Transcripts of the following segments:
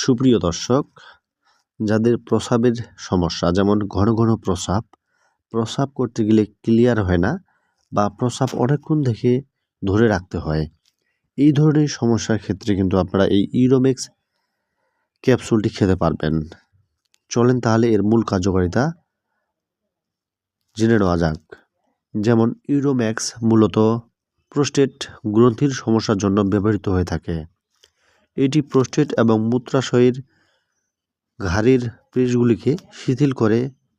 সুপ্রিয় দর্শক, যাদের প্রস্রাবের সমস্যা, যেমন ঘন ঘন প্রস্রাব প্রস্রাব করতে গেলে ক্লিয়ার হয় না বা প্রস্রাব অনেকক্ষণ থেকে ধরে রাখতে হয়। এই ধরনের সমস্যার ক্ষেত্রে কিন্তু আপনারা এই ইউরোমেক্স ক্যাপসুলটি খেতে পারবেন। চলেন তাহলে এর মূল কার্যকারিতা জেনে নেওয়া যাক। যেমন ইউরোম্যাক্স মূলত প্রোস্টেট গ্রন্থির সমস্যার জন্য ব্যবহৃত হয়ে থাকে। এটি প্রোস্টেট এবং মূত্রাশয়ের ঘাড়ের পেশগুলিকে শিথিল করে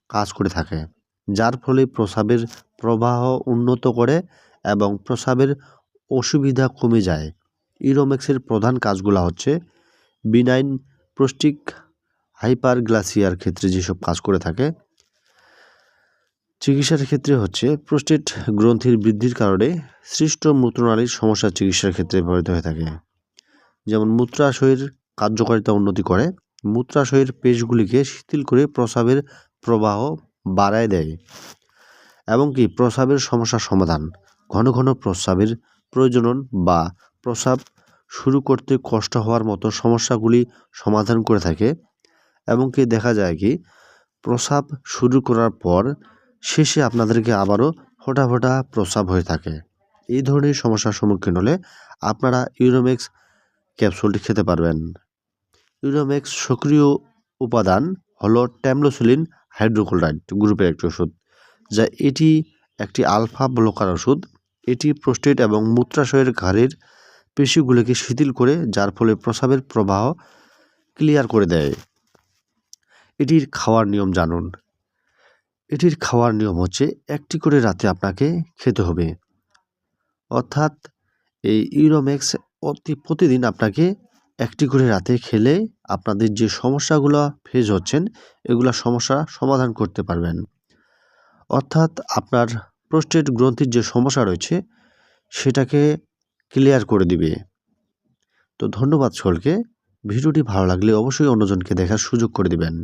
কাজ করে থাকে, যার ফলে প্রস্রাবের প্রবাহ উন্নত করে এবং প্রস্রাবের অসুবিধা কমে যায়। ইরোমেক্সের প্রধান কাজগুলো হচ্ছে বিনাইন প্রোস্টিক হাইপারগ্লাসিয়ার ক্ষেত্রে যেসব কাজ করে থাকে, চিকিৎসার ক্ষেত্রে হচ্ছে প্রোস্টেট গ্রন্থির বৃদ্ধির কারণে সৃষ্ট মূত্রনালীর সমস্যা চিকিৎসার ক্ষেত্রে ব্যবহৃত হয়ে থাকে। যেমন মূত্রাশয়ের কার্যকারিতা উন্নতি করে, মূত্রাশয়ের পেশগুলিকে শিথিল করে প্রস্রাবের প্রবাহ বাড়ায় দেয় এবং কি প্রস্রাবের সমস্যার সমাধান, ঘন ঘন প্রস্রাবের প্রয়োজনন বা প্রস্রাব শুরু করতে কষ্ট হওয়ার মতো সমস্যাগুলি সমাধান করে থাকে এবং কি দেখা যায় কি প্রস্রাব শুরু করার পর শেষে আপনাদেরকে আবারও ফোটা ফোটা প্রস্রাব হয়ে থাকে। এই ধরনের সমস্যার সম্মুখীন হলে আপনারা ইউরোমেক্স ক্যাপসুলটি খেতে পারবেন। ইউরোমেক্স সক্রিয় উপাদান হলো ট্যামলোসিলিন হাইড্রোক্লোরাইড গ্রুপের একটি ওষুধ, যা এটি একটি আলফা ব্লকার ওষুধ। এটি প্রোস্টেট এবং মূত্রাশয়ের ঘাড়ের পেশিগুলিকে শিথিল করে, যার ফলে প্রস্রাবের প্রবাহ ক্লিয়ার করে দেয়। এটির খাওয়ার নিয়ম জানুন। এটির খাওয়ার নিয়ম হচ্ছে একটি করে রাতে আপনাকে খেতে হবে। অর্থাৎ এই ইউরোম্যাক্স অতি প্রতিদিন আপনাকে একটি করে রাতে খেলে আপনাদের যে সমস্যাগুলো ফেস হচ্ছেন, এগুলো সমস্যা সমাধান করতে পারবেন। অর্থাৎ আপনার প্রোস্টেট গ্রন্থির যে সমস্যা রয়েছে, সেটাকে ক্লিয়ার করে দিবে। তো ধন্যবাদ সকলকে। ভিডিওটি ভালো লাগলে অবশ্যই অন্যজনকে দেখার সুযোগ করে দিবেন।